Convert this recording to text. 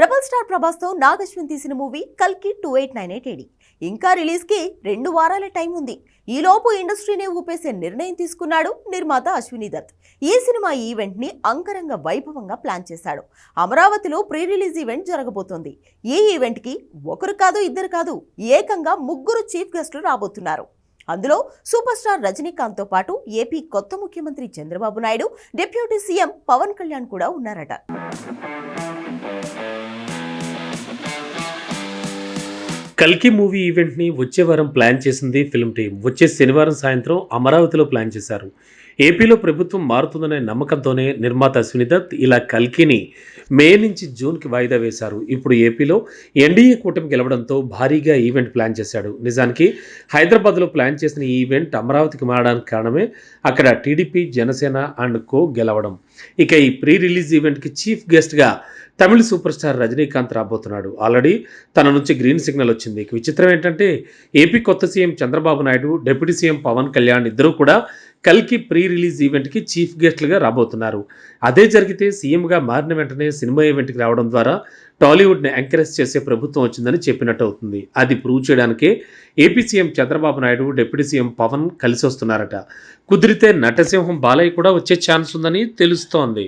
Rebel star ప్రభాస్తో Nag Ashwin తీసిన movie కల్కి two eight nine eight AD ఇంకా రిలీజ్కి రెండు వారాల టైం ఉంది. ఈ లోపు ఇండస్ట్రీని ఊపేసే నిర్ణయం తీసుకున్నాడు నిర్మాత అశ్విని దత్. ఈ సినిమా ఈవెంట్ని అంగరంగ వైభవంగా ప్లాన్ చేశాడు. అమరావతిలో ప్రీ రిలీజ్ ఈవెంట్ జరగబోతోంది. ఈ ఈవెంట్కి ఒకరు కాదు ఇద్దరు కాదు ఏకంగా ముగ్గురు చీఫ్ గెస్టులు రాబోతున్నారు. అందులో సూపర్ స్టార్ రజనీకాంత్తో పాటు ఏపీ కొత్త ముఖ్యమంత్రి చంద్రబాబు నాయుడు డిప్యూటీ సీఎం పవన్ కళ్యాణ్ కూడా ఉన్నారట. కల్కి మూవీ ఈవెంట్ని వచ్చే వారం ప్లాన్ చేసింది ఫిల్మ్ టీం. వచ్చే శనివారం సాయంత్రం అమరావతిలో ప్లాన్ చేశారు. ఏపీలో ప్రభుత్వం మారుతుందనే నమ్మకంతోనే నిర్మాత అశ్విని దత్ ఇలా కల్కిని మే నుంచి జూన్కి వాయిదా వేశారు. ఇప్పుడు ఏపీలో ఎన్డీఏ కూటమి గెలవడంతో భారీగా ఈవెంట్ ప్లాన్ చేశాడు. నిజానికి హైదరాబాద్లో ప్లాన్ చేసిన ఈ ఈవెంట్ అమరావతికి మారడానికి కారణమే అక్కడ టీడీపీ జనసేన అండ్ కో గెలవడం. ఇక ఈ ప్రీ రిలీజ్ ఈవెంట్కి చీఫ్ గెస్ట్గా తమిళ సూపర్ స్టార్ రజనీకాంత్ రాబోతున్నాడు. ఆల్రెడీ తన నుంచి గ్రీన్ సిగ్నల్ వచ్చింది. విచిత్రం ఏంటంటే ఏపీ కొత్త CM Chandrababu Naidu deputy CM Pawan Kalyan ఇద్దరూ కూడా కల్కి ప్రీ రిలీజ్ ఈవెంట్కి చీఫ్ గెస్ట్లుగా రాబోతున్నారు. అదే జరిగితే సీఎంగా మారిన వెంటనే సినిమా ఈవెంట్కి రావడం ద్వారా టాలీవుడ్ని ఎంకరేజ్ చేసే ప్రభుత్వం వచ్చిందని చెప్పినట్టు అవుతుంది. అది ప్రూవ్ చేయడానికే AP CM Chandrababu Naidu deputy CM Pawan కలిసి వస్తున్నారట కుదిరితే నటసింహం బాలయ్య కూడా వచ్చే ఛాన్స్ ఉందని తెలుస్తోంది.